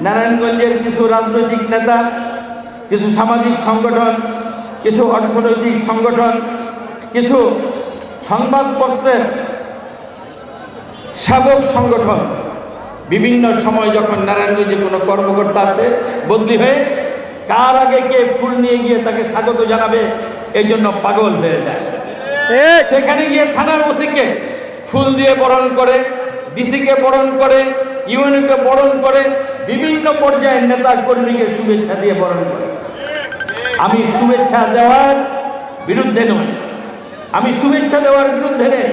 নারায়ণগঞ্জের কিছু রাজনৈতিক নেতা কিছু সামাজিক সংগঠন কিছু অর্থনৈতিক সংগঠন কিছু সংবাদপত্রের সেবক সংগঠন বিভিন্ন সময় যখন নারায়ণগঞ্জে কোনো কর্মকর্তা আছে বদলি হয়ে কার আগে কে ফুল নিয়ে গিয়ে তাকে স্বাগত জানাবে এই জন্য পাগল হয়ে যায়। সেখানে গিয়ে থানার ওসিকে ফুল দিয়ে বরণ করে ডিসিকে বরণ করে ইউএনকে বরণ করে বিভিন্ন পর্যায়ের নেতা কর্মীকে শুভেচ্ছা দিয়ে বরণ করে। আমি শুভেচ্ছা দেওয়ার বিরুদ্ধে নই। আমি শুভেচ্ছা দেওয়ার বিরুদ্ধে নেই।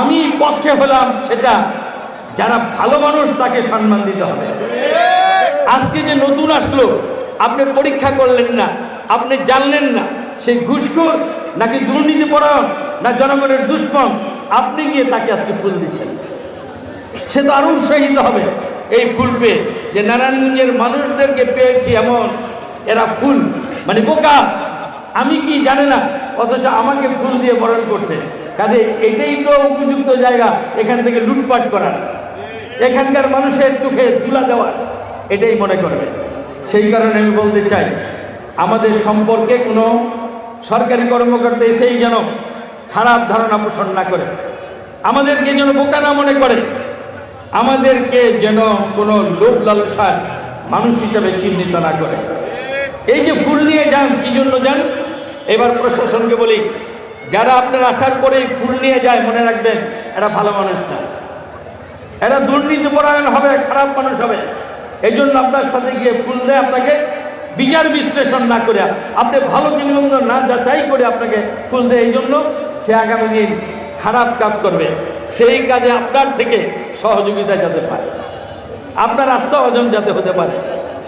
আমি পক্ষে হলাম সেটা যারা ভালো মানুষ তাকে সম্মান দিতে হবে। আজকে যে নতুন আসলো, আপনি পরীক্ষা করলেন না, আপনি জানলেন না, সেই ঘুষখোর নাকি দুর্নীতি পরায়ণ, না জনগণের দুশ্মন আপনি গিয়ে তাকে আজকে ফুল দিচ্ছেন। সে তো আরও উৎসাহিত হবে। এই ফুল পেয়ে যে নারায়ণগঞ্জের মানুষদেরকে পেয়েছি এমন, এরা ফুল মানে বোকা। আমি কি জানে না, অথচ আমাকে ফুল দিয়ে বরণ করছে। কাজে এটাই তো উপযুক্ত জায়গা এখান থেকে লুটপাট করার। এখানকার মানুষের চোখে তুলা দেওয়ার। এটাই মনে করবে। সেই কারণে আমি বলতে চাই, আমাদের সম্পর্কে কোনো সরকারি কর্মকর্তা এসেই যেন খারাপ ধারণা পোষণ না করে। আমাদেরকে যেন বোকা না মনে করে। আমাদেরকে যেন কোনো লোভ লালসার মানুষ হিসাবে চিহ্নিত না করে। এই যে ফুল নিয়ে যান, কি জন্য যান? এবার প্রশাসনকে বলি, যারা আপনার আসার পরেই ফুল নিয়ে যায়, মনে রাখবেন, এরা ভালো মানুষ না। এরা দুর্নীতি পরায়ণ হবে, খারাপ মানুষ হবে। এই জন্য আপনার সাথে গিয়ে ফুল দেয়, আপনাকে বিচার বিশ্লেষণ না করে আপনি ভালো মন্দ না যাচাই করে আপনাকে ফুল দেয় এই জন্য সে আগামী দিন খারাপ কাজ করবে। সেই কাজে আপনার থেকে সহযোগিতা যাতে পারে আপনার আস্থা অর্জন যাতে হতে পারে।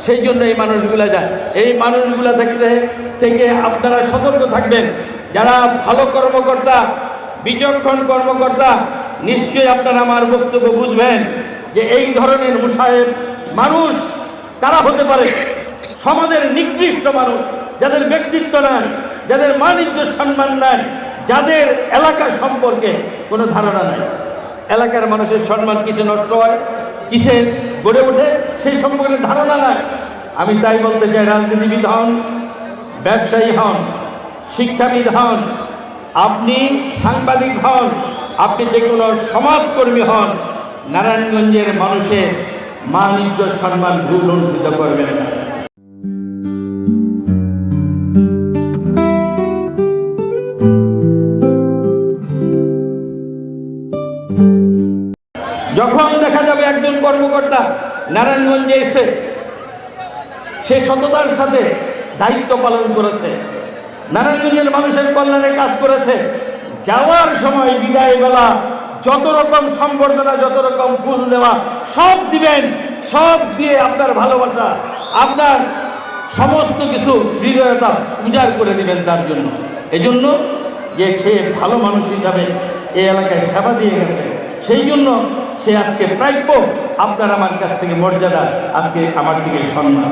সেই জন্য এই মানুষগুলো যায়। এই মানুষগুলো থেকে থেকে আপনারা সতর্ক থাকবেন। যারা ভালো কর্মকর্তা, বিচক্ষণ কর্মকর্তা, নিশ্চয়ই আপনারা আমার বক্তব্য বুঝবেন যে এই ধরনের মুসাহেব মানুষ কারা হতে পারে? সমাজের নিকৃষ্ট মানুষ, যাদের ব্যক্তিত্ব নাই, যাদের মানিজ্য সম্মান নাই, যাদের এলাকা সম্পর্কে কোনো ধারণা নাই। এলাকার মানুষের সম্মান কিসে নষ্ট হয়, কিসে গড়ে ওঠে, সেই সম্পর্কে ধারণা নাই। আমি তাই বলতে চাই, রাজনীতিবিদ হন, ব্যবসায়ী হন, শিক্ষাবিদ হন, আপনি সাংবাদিক হন, আপনি যে কোনো সমাজকর্মী হন, নারায়ণগঞ্জের মানুষের মানিজ্য সম্মান ভুল করবেন না। যখন দেখা যাবে একজন কর্মকর্তা নারায়ণগঞ্জে এসে সে সততার সাথে দায়িত্ব পালন করেছে, নারায়ণগঞ্জের মানুষের কল্যাণে কাজ করেছে, যাওয়ার সময় বিদায় বেলা যত রকম সম্বর্ধনা, যত রকম ফুল দেওয়া, সব দিবেন, সব দিয়ে আপনার ভালোবাসা, আপনার সমস্ত কিছু হৃদয়তা উজাড় করে দিবেন তার জন্য। এজন্য যে সে ভালো মানুষ হিসাবে এই এলাকায় সেবা দিয়ে গেছে, সেই জন্য সে আজকে প্রাপ্য। আপনার আমার কাছ থেকে মর্যাদা আজকে আমার থেকে সম্মান।